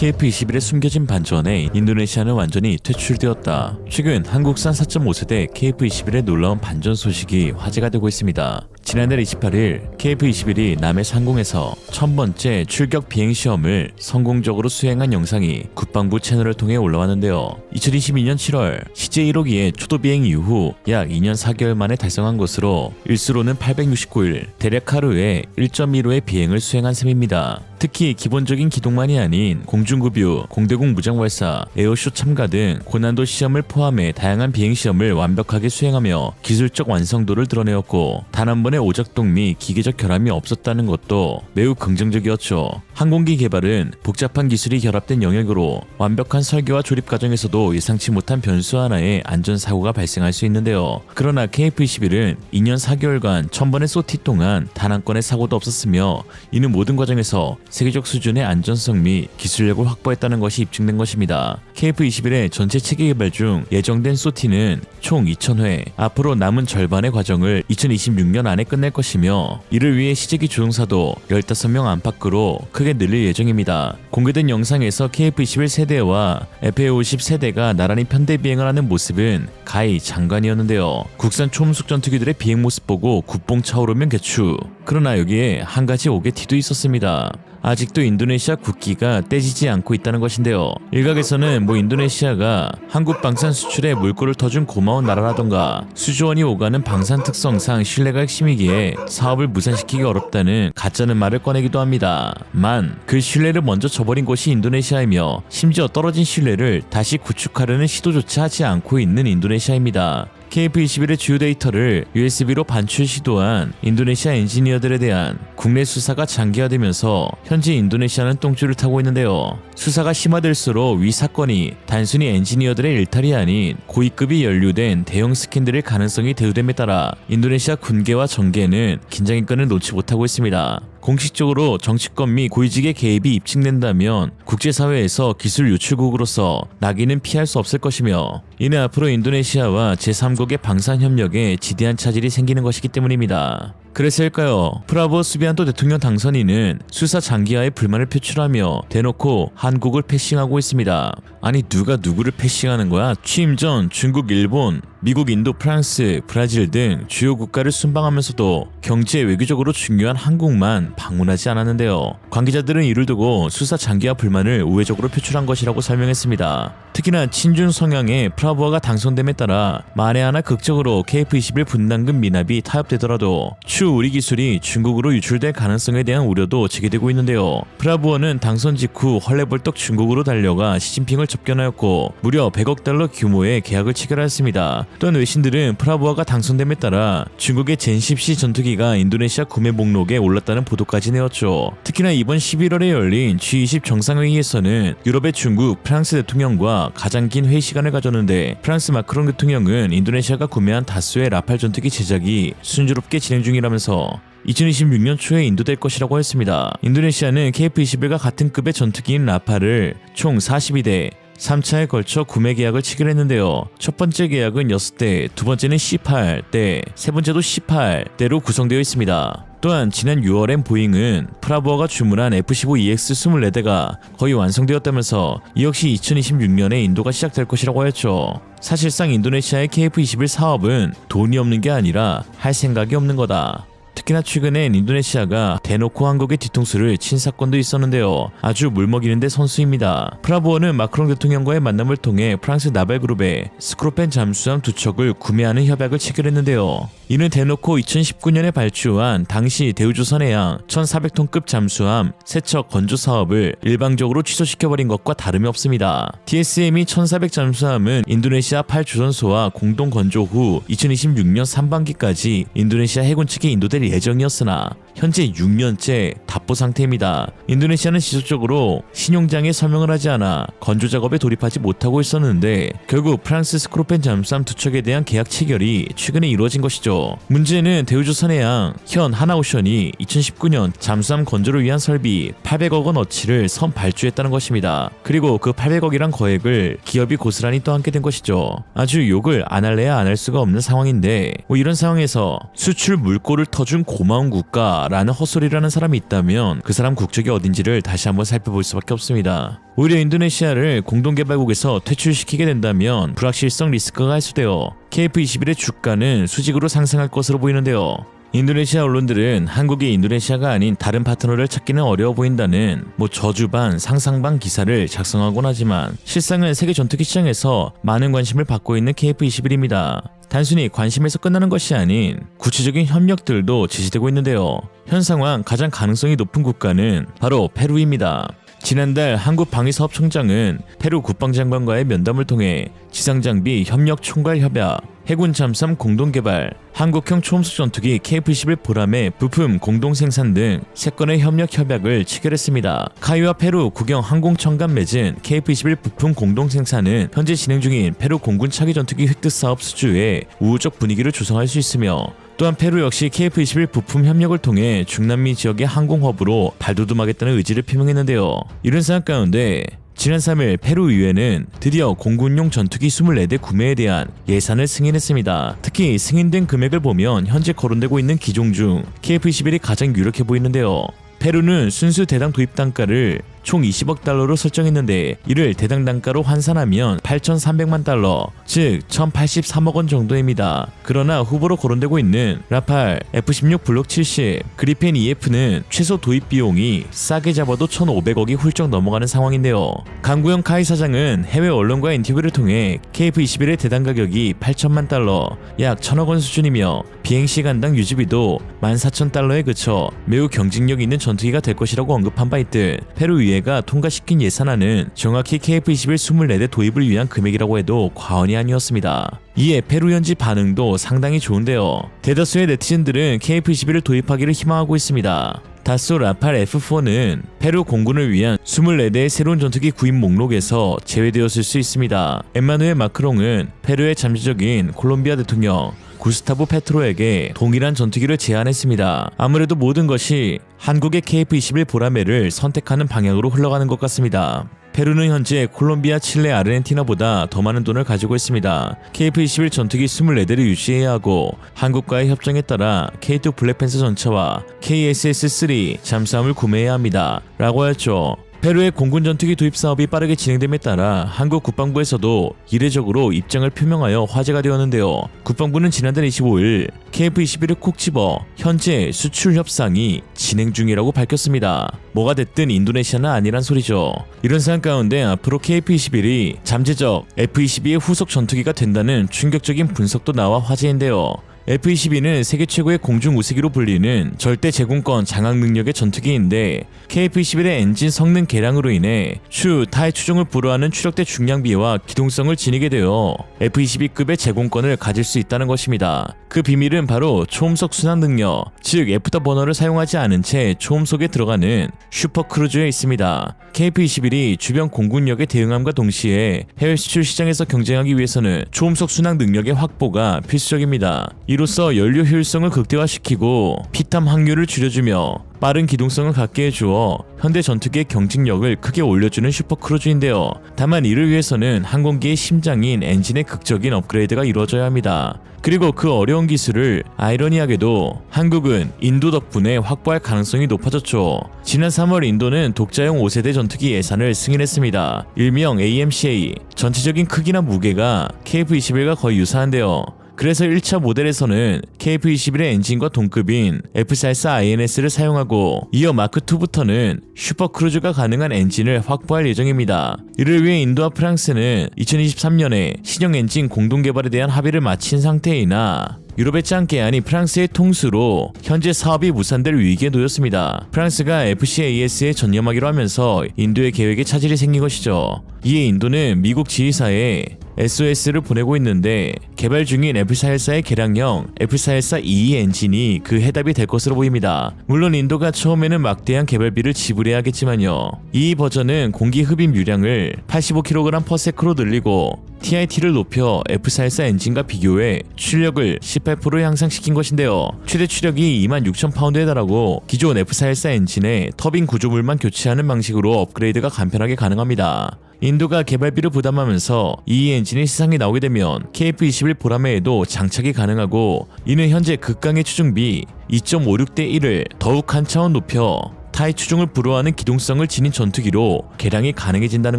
KF-21의 숨겨진 반전에 인도네시아는 완전히 퇴출되었다. 최근 한국산 4.5세대 KF-21의 놀라운 반전 소식이 화제가 되고 있습니다. 지난달 28일 KF-21이 남해 상공에서 첫 번째 출격 비행 시험을 성공적으로 수행한 영상이 국방부 채널을 통해 올라왔는데요. 2022년 7월 CJ 1호기의 초도 비행 이후 약 2년 4개월 만에 달성한 것으로 일수로는 869일, 대략 하루에 1.15의 비행을 수행한 셈입니다. 특히 기본적인 기동만이 아닌 공중급유, 공대공 무장발사, 에어쇼 참가 등 고난도 시험을 포함해 다양한 비행 시험을 완벽하게 수행하며 기술적 완성도를 드러내었고 단 한 번의 오작동 및 기계적 결함이 없었다는 것도 매우 긍정적이었죠. 항공기 개발은 복잡한 기술이 결합된 영역으로 완벽한 설계와 조립 과정에서도 예상치 못한 변수 하나의 안전사고가 발생할 수 있는데요. 그러나 KF-21은 2년 4개월간 1000번의 소티 동안 단 한 건의 사고도 없었으며 이는 모든 과정에서 세계적 수준의 안전성 및 기술력을 확보했다는 것이 입증된 것입니다. KF-21의 전체 체계 개발 중 예정된 소티는 총 2000회, 앞으로 남은 절반의 과정을 2026년 안에 끝낼 것이며 이를 위해 시제기 조종사도 15명 안팎으로 크게 늘릴 예정입니다. 공개된 영상에서 KF-21 세대와 FA-50 세대가 나란히 편대 비행을 하는 모습은 가히 장관이었는데요. 국산 초음속 전투기들의 비행 모습 보고 국뽕 차오르면 개추. 그러나 여기에 한 가지 오게 티도 있었습니다. 아직도 인도네시아 국기가 떼지지 않고 있다는 것인데요. 일각에서는 뭐 인도네시아가 한국 방산 수출에 물꼬를 터준 고마운 나라라던가 수조원이 오가는 방산 특성상 신뢰가 핵심이기에 사업을 무산시키기 어렵다는 가짜는 말을 꺼내기도 합니다. 만, 그 신뢰를 먼저 저버린 곳이 인도네시아이며 심지어 떨어진 신뢰를 다시 구축하려는 시도조차 하지 않고 있는 인도네시아입니다. KF-21의 주요 데이터를 USB로 반출 시도한 인도네시아 엔지니어들에 대한 국내 수사가 장기화되면서 현재 인도네시아는 똥줄을 타고 있는데요. 수사가 심화될수록 위 사건이 단순히 엔지니어들의 일탈이 아닌 고위급이 연루된 대형 스캔들일 가능성이 대두됨에 따라 인도네시아 군계와 정계는 긴장의 끈을 놓지 못하고 있습니다. 공식적으로 정치권 및 고위직의 개입이 입증된다면 국제사회에서 기술 유출국으로서 낙인은 피할 수 없을 것이며 이는 앞으로 인도네시아와 제3국의 방산협력에 지대한 차질이 생기는 것이기 때문입니다. 그래서일까요? 프라보 수비안토 대통령 당선인은 수사 장기화에 불만을 표출하며 대놓고 한국을 패싱하고 있습니다. 아니 누가 누구를 패싱하는 거야? 취임 전 중국, 일본, 미국, 인도, 프랑스, 브라질 등 주요 국가를 순방하면서도 경제 외교적으로 중요한 한국만 방문하지 않았는데요. 관계자들은 이를 두고 수사 장기화 불만을 우회적으로 표출한 것이라고 설명했습니다. 특히나 친중 성향의 프라보아가 당선됨에 따라 만에 하나 극적으로 KF-21 분담금 미납이 타협되더라도 추 우리 기술이 중국으로 유출될 가능성에 대한 우려도 제기되고 있는데요. 프라보어는 당선 직후 헐레벌떡 중국으로 달려가 시진핑을 접견하였고 무려 100억 달러 규모의 계약을 체결하였습니다. 또한 외신들은 프라보아가 당선됨에 따라 중국의 젠10C 전투기가 인도네시아 구매 목록에 올랐다는 보도까지 내었죠. 특히나 이번 11월에 열린 G20 정상회의에서는 유럽의 중국, 프랑스 대통령과 가장 긴 회의 시간을 가졌는데 프랑스 마크롱 대통령은 인도네시아가 구매한 다수의 라팔 전투기 제작이 순조롭게 진행 중이라면서 2026년 초에 인도될 것이라고 했습니다. 인도네시아는 KF-21과 같은 급의 전투기인 라팔을 총 42대 3차에 걸쳐 구매 계약을 체결했는데요. 첫 번째 계약은 6대, 두 번째는 18대, 세 번째도 18대로 구성되어 있습니다. 또한 지난 6월엔 보잉은 프라보어가 주문한 F-15EX 24대가 거의 완성되었다면서 이 역시 2026년에 인도가 시작될 것이라고 했죠. 사실상 인도네시아의 KF-21 사업은 돈이 없는 게 아니라 할 생각이 없는 거다. 특히나 최근엔 인도네시아가 대놓고 한국의 뒤통수를 친 사건도 있었는데요. 아주 물먹이는데 선수입니다. 프라보어는 마크롱 대통령과의 만남을 통해 프랑스 나발그룹에 스크로펜 잠수함 두 척을 구매하는 협약을 체결했는데요. 이는 대놓고 2019년에 발주한 당시 대우조선 해양 1,400톤급 잠수함 세척 건조 사업을 일방적으로 취소시켜버린 것과 다름이 없습니다. DSM이 1,400 잠수함은 인도네시아 8조선소와 공동 건조 후 2026년 상반기까지 인도네시아 해군 측에 인도될 예정이었으나 현재 6년째 답보 상태입니다. 인도네시아는 지속적으로 신용장에 설명을 하지 않아 건조 작업에 돌입하지 못하고 있었는데 결국 프랑스 스크로펜 잠수함 두 척에 대한 계약 체결이 최근에 이루어진 것이죠. 문제는 대우조 선해양 현 하나오션이 2019년 잠수함 건조를 위한 설비 800억 원 어치를 선 발주했다는 것입니다. 그리고 그 800억이란 거액을 기업이 고스란히 떠안게 된 것이죠. 아주 욕을 안 할래야 안 할 수가 없는 상황인데 뭐 이런 상황에서 수출 물꼬를 터준 고마운 국가 라는 헛소리라는 사람이 있다면 그 사람 국적이 어딘지를 다시 한번 살펴볼 수밖에 없습니다. 오히려 인도네시아를 공동개발국에서 퇴출시키게 된다면 불확실성 리스크가 해소되어 KF21의 주가는 수직으로 상승할 것으로 보이는데요. 인도네시아 언론들은 한국이 인도네시아가 아닌 다른 파트너를 찾기는 어려워 보인다는 뭐 저주반 상상반 기사를 작성하곤 하지만 실상은 세계 전투기 시장에서 많은 관심을 받고 있는 KF21입니다. 단순히 관심에서 끝나는 것이 아닌 구체적인 협력들도 제시되고 있는데요. 현 상황 가장 가능성이 높은 국가는 바로 페루입니다. 지난달 한국 방위사업청장은 페루 국방장관과의 면담을 통해 지상장비 협력 총괄 협약, 해군 잠수함 공동 개발, 한국형 초음속 전투기 KF-11 보람의 부품 공동 생산 등 세 건의 협력 협약을 체결했습니다. 카이와 페루 국영 항공청 간 맺은 KF-11 부품 공동 생산은 현재 진행 중인 페루 공군 차기 전투기 획득 사업 수주에 우호적 분위기를 조성할 수 있으며 또한 페루 역시 KF-21 부품 협력을 통해 중남미 지역의 항공허브로 발돋움하겠다는 의지를 표명했는데요. 이런 상황 가운데 지난 3일 페루 의회는 드디어 공군용 전투기 24대 구매에 대한 예산을 승인했습니다. 특히 승인된 금액을 보면 현재 거론되고 있는 기종 중 KF-21이 가장 유력해 보이는데요. 페루는 순수 대당 도입 단가를 총 20억 달러로 설정했는데 이를 대당 단가로 환산하면 8,300만 달러, 즉 1,083억 원 정도입니다. 그러나 후보로 거론되고 있는 라팔, F-16 블록 70, 그리펜 EF는 최소 도입 비용이 싸게 잡아도 1,500억이 훌쩍 넘어가는 상황인데요. 강구영 카이 사장은 해외 언론과 인터뷰를 통해 KF-21의 대당 가격이 8천만 달러, 약 1,000억 원 수준이며 비행 시간당 유지비도 14,000달러에 그쳐 매우 경쟁력 있는 전투기가 될 것이라고 언급한 바 있듯 페루 의회가 통과시킨 예산안은 정확히 KF-21 24대 도입을 위한 금액이라고 해도 과언이 아니었습니다. 이에 페루 현지 반응도 상당히 좋은데요. 대다수의 네티즌들은 KF-21을 도입하기를 희망하고 있습니다. 다소 라팔 F4는 페루 공군을 위한 24대의 새로운 전투기 구입 목록에서 제외되었을 수 있습니다. 엠마누엘 마크롱은 페루의 잠재적인 콜롬비아 대통령 구스타보 페트로에게 동일한 전투기를 제안했습니다. 아무래도 모든 것이 한국의 KF-21 보라매를 선택하는 방향으로 흘러가는 것 같습니다. 페루는 현재 콜롬비아, 칠레, 아르헨티나보다 더 많은 돈을 가지고 있습니다. KF-21 전투기 24대를 유지해야 하고 한국과의 협정에 따라 K2 블랙팬서 전차와 KSS-3 잠수함을 구매해야 합니다. 라고 하였죠. 페루의 공군 전투기 도입 사업이 빠르게 진행됨에 따라 한국 국방부에서도 이례적으로 입장을 표명하여 화제가 되었는데요. 국방부는 지난달 25일 KF-21을 콕 집어 현재 수출 협상이 진행 중이라고 밝혔습니다. 뭐가 됐든 인도네시아는 아니란 소리죠. 이런 상황 가운데 앞으로 KF-21이 잠재적 F-22의 후속 전투기가 된다는 충격적인 분석도 나와 화제인데요. F-22는 세계 최고의 공중 우세기로 불리는 절대 제공권 장악 능력의 전투기인데 KF-21의 엔진 성능 개량으로 인해 추 타의 추종을 불허하는 추력대 중량비와 기동성을 지니게 되어 F-22급의 제공권을 가질 수 있다는 것입니다. 그 비밀은 바로 초음속 순항 능력, 즉 애프터 버너를 사용하지 않은 채 초음속에 들어가는 슈퍼 크루즈에 있습니다. KF-21이 주변 공군력에 대응함과 동시에 해외 수출 시장에서 경쟁하기 위해서는 초음속 순항 능력의 확보가 필수적입니다. 이로 써 연료 효율성을 극대화시키고 피탐 확률을 줄여주며 빠른 기동성을 갖게 해주어 현대 전투기의 경직력을 크게 올려주는 슈퍼크루즈인데요. 다만 이를 위해서는 항공기의 심장인 엔진의 극적인 업그레이드가 이루어져야 합니다. 그리고 그 어려운 기술을 아이러니하게도 한국은 인도 덕분에 확보할 가능성이 높아졌죠. 지난 3월 인도는 독자용 5세대 전투기 예산을 승인했습니다. 일명 AMCA. 전체적인 크기나 무게가 KF-21과 거의 유사한데요. 그래서 1차 모델에서는 KF-21의 엔진과 동급인 F-44 INS를 사용하고 이어 마크2부터는 슈퍼크루즈가 가능한 엔진을 확보할 예정입니다. 이를 위해 인도와 프랑스는 2023년에 신형 엔진 공동 개발에 대한 합의를 마친 상태이나 유럽의 짱깨아닌 프랑스의 통수로 현재 사업이 무산될 위기에 놓였습니다. 프랑스가 FCAS에 전념하기로 하면서 인도의 계획에 차질이 생긴 것이죠. 이에 인도는 미국 지휘사에 SOS를 보내고 있는데 개발 중인 F414의 개량형 F414E 엔진이 그 해답이 될 것으로 보입니다. 물론 인도가 처음에는 막대한 개발비를 지불해야겠지만요. 이 버전은 공기 흡입 유량을 85kg/s로 늘리고 TIT를 높여 F414 엔진과 비교해 출력을 18% 향상시킨 것인데요. 최대 추력이 26,000파운드에 달하고 기존 F414 엔진의 터빈 구조물만 교체하는 방식으로 업그레이드가 간편하게 가능합니다. 인도가 개발비를 부담하면서 이 엔진이 시상에 나오게 되면 KF-21 보라매에도 장착이 가능하고 이는 현재 극강의 추중비 2.56대 1을 더욱 한 차원 높여 타이 추중을 불허하는 기동성을 지닌 전투기로 개량이 가능해진다는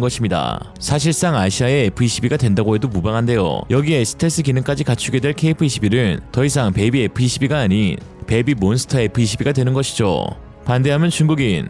것입니다. 사실상 아시아의 F-22가 된다고 해도 무방한데요. 여기에 스텔스 기능까지 갖추게 될 KF-21은 더 이상 베이비 F-22가 아닌 베이비 몬스터 F-22가 되는 것이죠. 반대하면 중국인